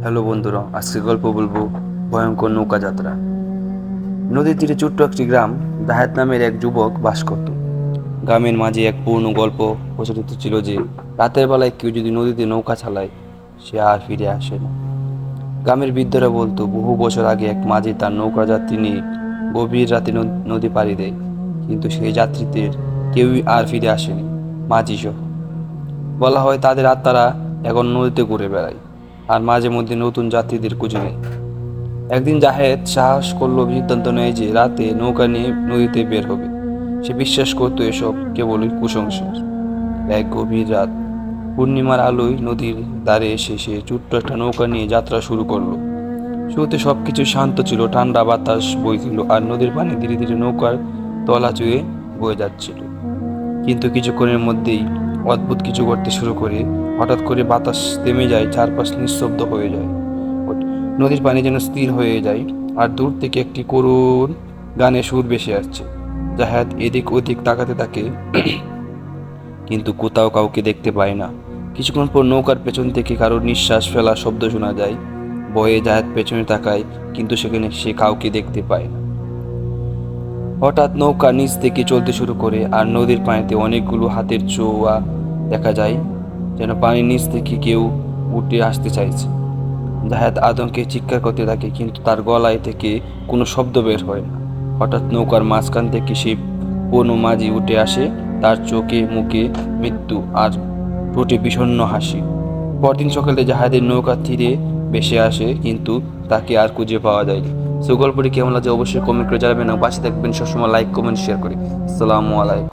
Hello বন্ধুরা, আজকে গল্প বলব ভয়ঙ্কর নৌকা যাত্রা। নদীর তীরে ছোট্ট একটি গ্রাম, দাহাত নামের এক যুবক বাস করত। গ্রামের মাঝে এক পূর্ণ গল্প প্রচলিত ছিল যে, রাতের বেলায় কেউ যদি নদীতে নৌকা চালায়, সে আর ফিরে আসে না। গ্রামের বৃদ্ধরা বলতো, বহু বছর আগে এক মাঝি তার নৌকা যাত্রী নিয়ে গভীর রাতে নদী পাড়ি দেয়। কিন্তু সেই যাত্রীদের কেউই আর ফিরে আসেনি মাঝি সহ বলা হয় তাদের আত্মারা এখন নদীতে ঘুরে বেড়ায়। আর মাঝে মধ্যে নতুন যাত্রীদের খুঁজে নেয়। একদিন জাহেদ সাহস করল সিদ্ধান্ত নেয় যে রাতে নৌকা নিয়ে নদীতে বের হবে। সে বিশ্বাস করতো এসব কেবলই কুসংস্কার। এক গভীর রাত পূর্ণিমার আলোয় নদীর ধারে এসে সে ছোট্ট একটা নৌকা নিয়ে যাত্রা শুরু করল। শুরুতে সব কিছু শান্ত ছিল, ঠান্ডা বাতাস বইছিল আর নদীর পানি ধীরে ধীরে নৌকার তলা চুয়ে বয়ে যাচ্ছিল। কিন্তু কিছুক্ষণের মধ্যেই অদ্ভুত কিছু করতে শুরু করে। হঠাৎ করে বাতাস থেমে যায়, চারপাশ নিঃশব্দ হয়ে যায়। নদীর পানি যেন স্থির হয়ে যায় আর দূর থেকে একটি করুণ গানে সুর ভেসে আসছে জাহাদ এদিক ওদিক তাকাতে থাকে। কিন্তু কোথাও কাউকে দেখতে পায় না। কিছুক্ষণ পর নৌকার পেছন থেকে কারোর নিঃশ্বাস ফেলা শব্দ শোনা যায়। বয়ে জাহাদ পেছনে তাকায়, কিন্তু সেখানে সে কাউকে দেখতে পায় না। হঠাৎ নৌকা নিচ থেকে চলতে শুরু করে আর নদীর পানিতে অনেকগুলো হাতের চোয়া দেখা যায়, যেন পানির নিচ থেকে কেউ উঠে আসতে চাইছে। জাহাদ আদমকে চিৎকার করতে থাকে, কিন্তু তার গলায় থেকে কোনো শব্দ বের হয় না। হঠাৎ নৌকার মাঝখান থেকে সেই কোনো মাঝি উঠে আসে, তার চোখে মুখে মৃত্যু আর ঠোঁটে বিষণ্ণ হাসি। পরদিন সকালে জাহাজের নৌকা তীরে ভেসে আসে, কিন্তু তাকে আর খুঁজে পাওয়া যায়নি। সো গল্পটি কেমন লাগে অবশ্যই কমেন্ট করে জানাবেন এবং পাশে থাকবেন সবসময় লাইক কমেন্ট শেয়ার করে। আসসালামু আলাইকুম।